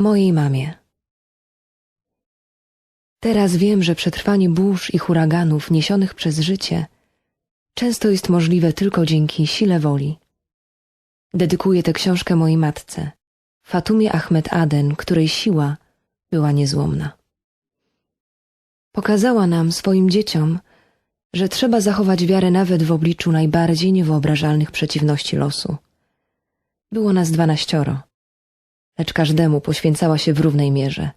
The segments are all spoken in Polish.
Mojej mamie. Teraz wiem, że przetrwanie burz i huraganów niesionych przez życie często jest możliwe tylko dzięki sile woli. Dedykuję tę książkę mojej matce, Fatumie Ahmed Aden, której siła była niezłomna. Pokazała nam, swoim dzieciom, że trzeba zachować wiarę nawet w obliczu najbardziej niewyobrażalnych przeciwności losu. Było nas dwanaścioro, lecz każdemu poświęcała się w równej mierze,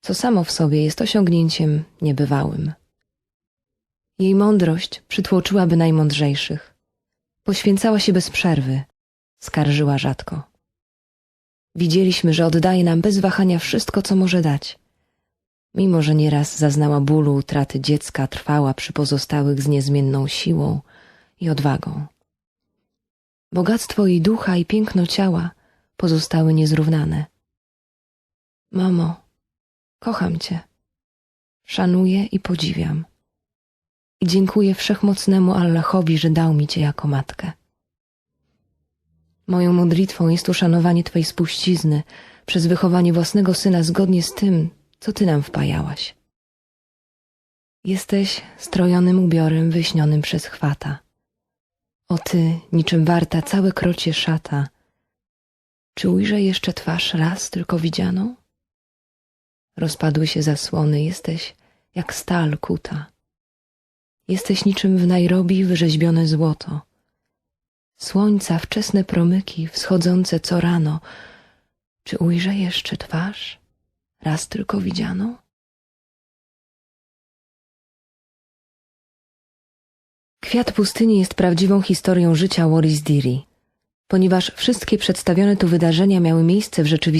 co samo w sobie jest osiągnięciem niebywałym. Jej mądrość przytłoczyłaby najmądrzejszych. Poświęcała się bez przerwy, skarżyła rzadko. Widzieliśmy, że oddaje nam bez wahania wszystko, co może dać. Mimo, że nieraz zaznała bólu utraty dziecka, trwała przy pozostałych z niezmienną siłą i odwagą. Bogactwo jej ducha i piękno ciała pozostały niezrównane. Mamo, kocham cię. Szanuję i podziwiam. I dziękuję wszechmocnemu Allahowi, że dał mi cię jako matkę. Moją modlitwą jest uszanowanie Twej spuścizny przez wychowanie własnego syna zgodnie z tym, co Ty nam wpajałaś. Jesteś strojonym ubiorem wyśnionym przez chwata. O Ty, niczym warta całe krocie szata. Czy ujrzę jeszcze twarz raz tylko widzianą? Rozpadły się zasłony, jesteś jak stal kuta. Jesteś niczym w Nairobi wyrzeźbione złoto. Słońca wczesne promyki wschodzące co rano. Czy ujrzę jeszcze twarz? Raz tylko widzianą? Kwiat pustyni jest prawdziwą historią życia Wallis Diri, ponieważ wszystkie przedstawione tu wydarzenia miały miejsce w rzeczywistości.